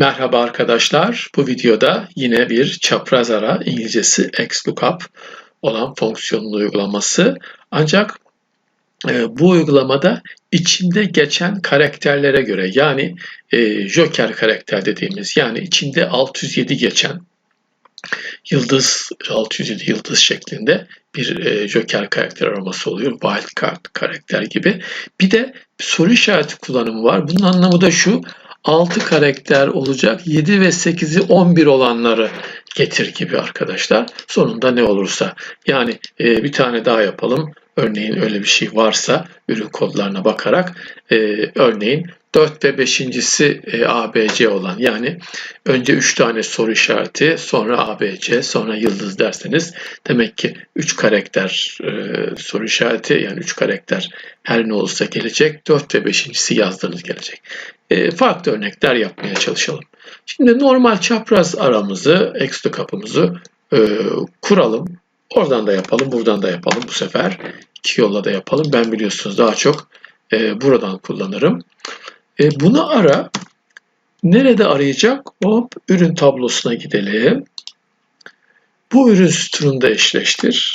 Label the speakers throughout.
Speaker 1: Merhaba arkadaşlar. Bu videoda yine bir çapraz ara İngilizcesi XLOOKUP olan fonksiyonun uygulaması. Ancak e, bu uygulamada içinde geçen karakterlere göre yani e, joker karakter dediğimiz yani içinde 607 geçen yıldız 607 yıldız şeklinde bir e, joker karakter araması oluyor. Wildcard karakter gibi. Bir de soru işareti kullanımı var. Bunun anlamı da şu 6 karakter olacak. 7 ve 8'i 11 olanları getir gibi arkadaşlar. Sonunda ne olursa. Yani e, bir tane daha yapalım. Örneğin öyle bir şey varsa ürün kodlarına bakarak e, örneğin 4 ve 5.si e, ABC olan yani önce 3 tane soru işareti sonra ABC sonra yıldız derseniz demek ki 3 karakter e, soru işareti yani 3 karakter her ne olursa gelecek 4 ve 5.si yazdığınız gelecek. E, farklı örnekler yapmaya çalışalım. Şimdi normal çapraz aramızı, ekstra kapımızı e, kuralım. Oradan da yapalım, buradan da yapalım bu sefer. İki yolla da yapalım. Ben biliyorsunuz daha çok e, buradan kullanırım. Bunu ara. Nerede arayacak? Hop ürün tablosuna gidelim. Bu ürün sütununda eşleştir.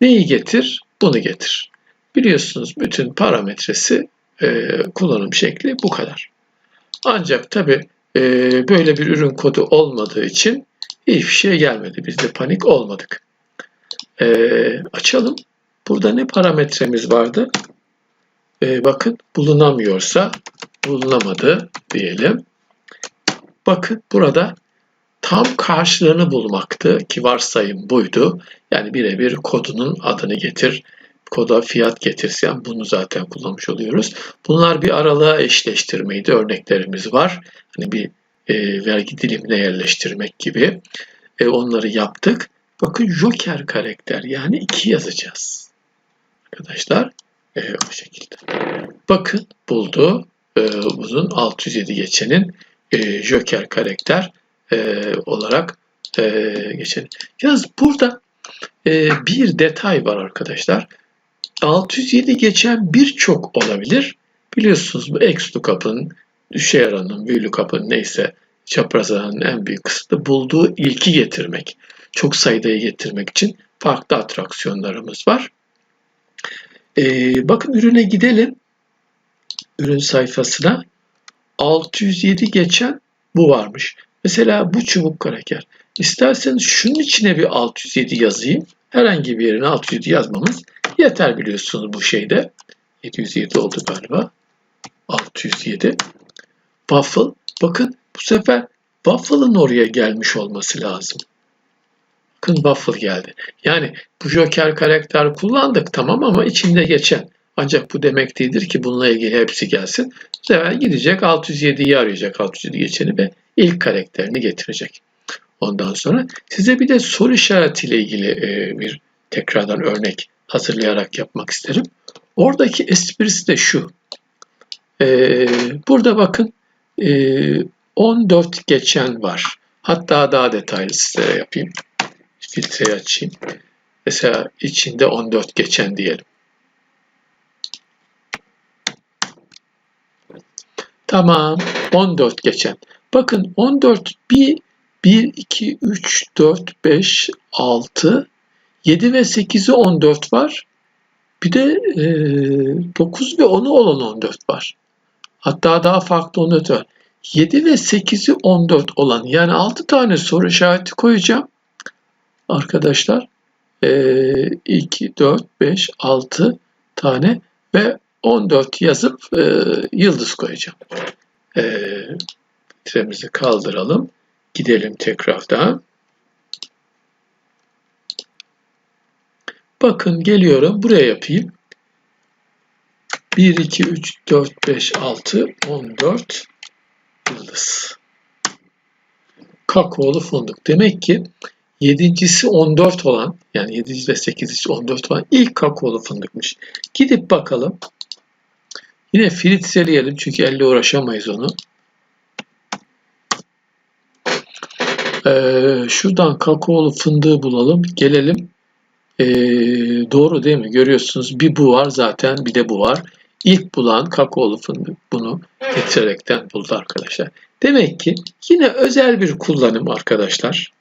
Speaker 1: Neyi getir? Bunu getir. Biliyorsunuz bütün parametresi e, kullanım şekli bu kadar. Ancak tabi e, böyle bir ürün kodu olmadığı için hiçbir şey gelmedi. Biz de panik olmadık. E, açalım. Burada ne parametremiz vardı? E, bakın bulunamıyorsa bulunamadı diyelim. Bakın burada tam karşılığını bulmaktı ki varsayım buydu. Yani birebir kodunun adını getir, koda fiyat getirsen bunu zaten kullanmış oluyoruz. Bunlar bir aralığa eşleştirmeydi. Örneklerimiz var. Hani bir e, vergi dilimine yerleştirmek gibi. E, onları yaptık. Bakın joker karakter yani iki yazacağız. Arkadaşlar e, o şekilde. Bakın buldu. E, bunun 607 geçenin e, joker karakter e, olarak e, geçen. Yalnız burada e, bir detay var arkadaşlar. 607 geçen birçok olabilir. Biliyorsunuz bu X lookup'ın, düşey aranın, V lookup'ın neyse çapraz en büyük kısmı bulduğu ilki getirmek. Çok sayıdayı getirmek için farklı atraksiyonlarımız var. Ee, bakın ürüne gidelim. Ürün sayfasına 607 geçen bu varmış. Mesela bu çubuk kraker. İsterseniz şunun içine bir 607 yazayım. Herhangi bir yerine 607 yazmamız yeter biliyorsunuz bu şeyde. 707 oldu galiba. 607. Waffle. Bakın bu sefer waffle'ın oraya gelmiş olması lazım. Bakın waffle geldi. Yani bu joker karakter kullandık tamam ama içinde geçen. Ancak bu demek değildir ki bununla ilgili hepsi gelsin. Bu sefer gidecek 607'yi arayacak 607 geçeni ve ilk karakterini getirecek. Ondan sonra size bir de soru işaretiyle ilgili e, bir tekrardan örnek hazırlayarak yapmak isterim. Oradaki esprisi de şu. E, burada bakın e, 14 geçen var. Hatta daha detaylı size yapayım. Filtreyi açayım. Mesela içinde 14 geçen diyelim. Tamam. 14 geçen. Bakın 14 bir 1, 2, 3, 4, 5, 6, 7 ve 8'i 14 var. Bir de e, 9 ve 10'u olan 14 var. Hatta daha farklı 14 var. 7 ve 8'i 14 olan yani 6 tane soru işareti koyacağım. Arkadaşlar e, 2, 4, 5, 6 tane ve 14 yazıp e, yıldız koyacağım. E, Filtremizi kaldıralım. Gidelim tekrardan. Bakın geliyorum. Buraya yapayım. 1, 2, 3, 4, 5, 6, 14 yıldız. Kakaolu fındık. Demek ki yedincisi 14 olan yani 7 ve 8 14 olan ilk kakaolu fındıkmış. Gidip bakalım. Yine filtreleyelim çünkü elle uğraşamayız onu. Ee, şuradan kakaolu fındığı bulalım. Gelelim. Ee, doğru değil mi? Görüyorsunuz bir bu var zaten bir de bu var. ilk bulan Kakaolof'un bunu getirerekten buldu arkadaşlar. Demek ki yine özel bir kullanım arkadaşlar.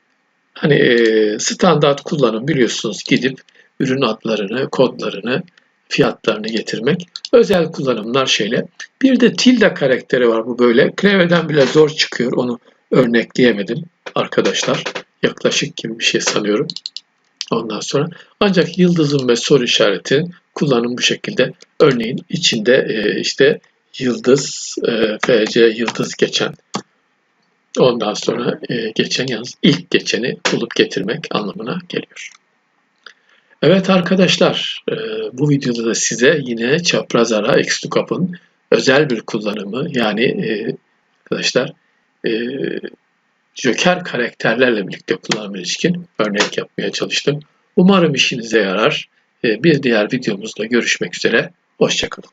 Speaker 1: Hani e, standart kullanım biliyorsunuz gidip ürün adlarını, kodlarını, fiyatlarını getirmek. Özel kullanımlar şeyle. Bir de tilde karakteri var bu böyle. Klavyeden bile zor çıkıyor. Onu örnekleyemedim arkadaşlar. Yaklaşık gibi bir şey sanıyorum. Ondan sonra ancak yıldızın ve soru işaretinin kullanım bu şekilde. Örneğin içinde e, işte yıldız, e, FC yıldız geçen ondan sonra e, geçen yalnız ilk geçeni bulup getirmek anlamına geliyor. Evet arkadaşlar e, bu videoda da size yine çapraz ara XLOOKUP'ın özel bir kullanımı yani e, arkadaşlar e, Joker karakterlerle birlikte kullanıma ilişkin örnek yapmaya çalıştım. Umarım işinize yarar. E, bir diğer videomuzda görüşmek üzere. Hoşçakalın.